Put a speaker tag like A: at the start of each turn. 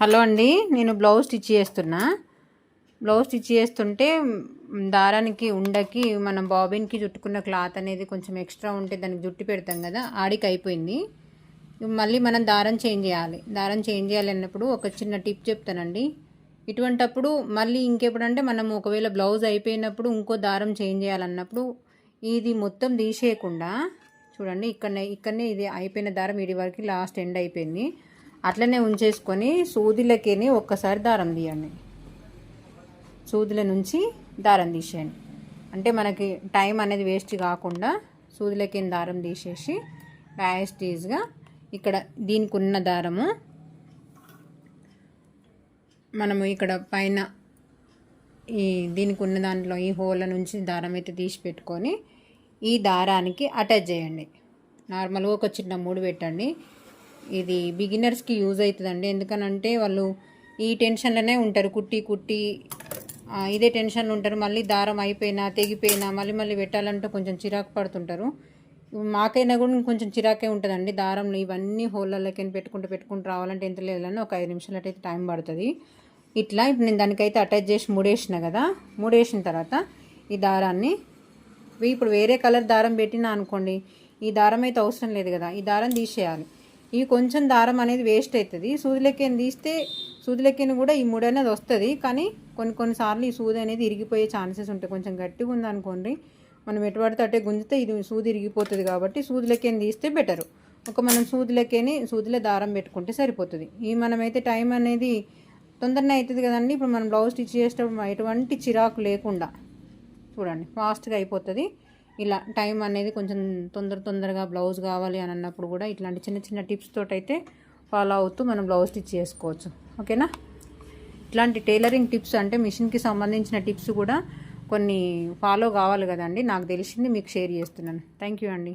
A: Hello అండి నేను blouse stitch చేస్తున్నా. బ్లౌజ్ స్టిచ్ చేస్తుంటే దారానికి ఉండకి మనం బాబిన్కి చుట్టుకున్న క్లాత్ అనేది కొంచెం ఎక్స్ట్రా ఉంటే దానికి జుట్టు పెడతాం కదా ఆడికి అయిపోయింది. మళ్ళీ మనం దారం చేంజ్ చేయాలి. దారం చేంజ్ చేయాలి అన్నప్పుడు ఒక చిన్న టిప్ చెప్తానండి. ఇటువంటప్పుడు మళ్ళీ ఇంకెప్పుడంటే మనం ఒకవేళ బ్లౌజ్ అయిపోయినప్పుడు ఇంకో దారం చేంజ్ చేయాలన్నప్పుడు ఇది మొత్తం తీసేయకుండా చూడండి ఇక్కడనే ఇక్కడనే ఇది అయిపోయిన దారం ఇది వరకు లాస్ట్ ఎండ్ అయిపోయింది. అట్లనే ఉంచేసుకొని సూదిలకేని ఒక్కసారి దారం తీయండి. సూదుల నుంచి దారం తీసేయండి. అంటే మనకి టైం అనేది వేస్ట్ కాకుండా సూదులకి దారం తీసేసి యాస్టీజ్గా ఇక్కడ దీనికి ఉన్న దారము మనము ఇక్కడ పైన ఈ దీనికి ఉన్న దాంట్లో ఈ హోల నుంచి దారం అయితే తీసి పెట్టుకొని ఈ దారానికి అటాచ్ చేయండి. నార్మల్గా ఒక చిన్న మూడు పెట్టండి. ఇది బిగినర్స్కి యూజ్ అవుతుందండి. ఎందుకనంటే వాళ్ళు ఈ టెన్షన్లోనే ఉంటారు. కుట్టి కుట్టి ఇదే టెన్షన్లో ఉంటారు. మళ్ళీ దారం అయిపోయినా తెగిపోయినా మళ్ళీ మళ్ళీ పెట్టాలంటే కొంచెం చిరాకు పడుతుంటారు. మాకైనా కూడా కొంచెం చిరాకే ఉంటుందండి. దారంలో ఇవన్నీ హోళ్ళకి పెట్టుకుంటూ పెట్టుకుంటూ రావాలంటే ఎంత లేదని ఒక ఐదు నిమిషాలు అయితే టైం పడుతుంది. ఇట్లా ఇప్పుడు నేను దానికైతే అటాచ్ చేసి మూడేసిన కదా మూడేసిన తర్వాత ఈ దారాన్ని ఇప్పుడు వేరే కలర్ దారం పెట్టినా అనుకోండి ఈ దారం అయితే అవసరం లేదు కదా ఈ దారం తీసేయాలి. ఈ కొంచెం దారం అనేది వేస్ట్ అవుతుంది. సూదిలెక్కని తీస్తే సూదిలెక్కని కూడా ఈ ముడి అనేది వస్తుంది. కానీ కొన్ని కొన్నిసార్లు ఈ సూది అనేది ఇరిగిపోయే ఛాన్సెస్ ఉంటాయి. కొంచెం గట్టిగా ఉందనుకోండి మనం ఎటువంటి అట్టే గుంజితే ఇది సూది ఇరిగిపోతుంది కాబట్టి సూదిలెక్కని తీస్తే బెటరు ఒక మనం సూదిలెక్కని సూదిలో దారం పెట్టుకుంటే సరిపోతుంది. ఈ మనమైతే టైం అనేది తొందరనే అవుతుంది కదండి. ఇప్పుడు మనం బ్లౌజ్ స్టిచ్ చేసేటప్పుడు ఎటువంటి చిరాకు లేకుండా చూడండి ఫాస్ట్గా అయిపోతుంది. ఇలా టైం అనేది కొంచెం తొందర తొందరగా బ్లౌజ్ కావాలి అని అన్నప్పుడు కూడా ఇట్లాంటి చిన్న చిన్న టిప్స్ తోటైతే ఫాలో అవుతూ మనం బ్లౌజ్ స్టిచ్ చేసుకోవచ్చు. ఓకేనా? ఇట్లాంటి టైలరింగ్ టిప్స్ అంటే మిషన్కి సంబంధించిన టిప్స్ కూడా కొన్ని ఫాలో కావాలి కదండి. నాకు తెలిసింది మీకు షేర్ చేస్తున్నాను. థ్యాంక్ యూ అండి.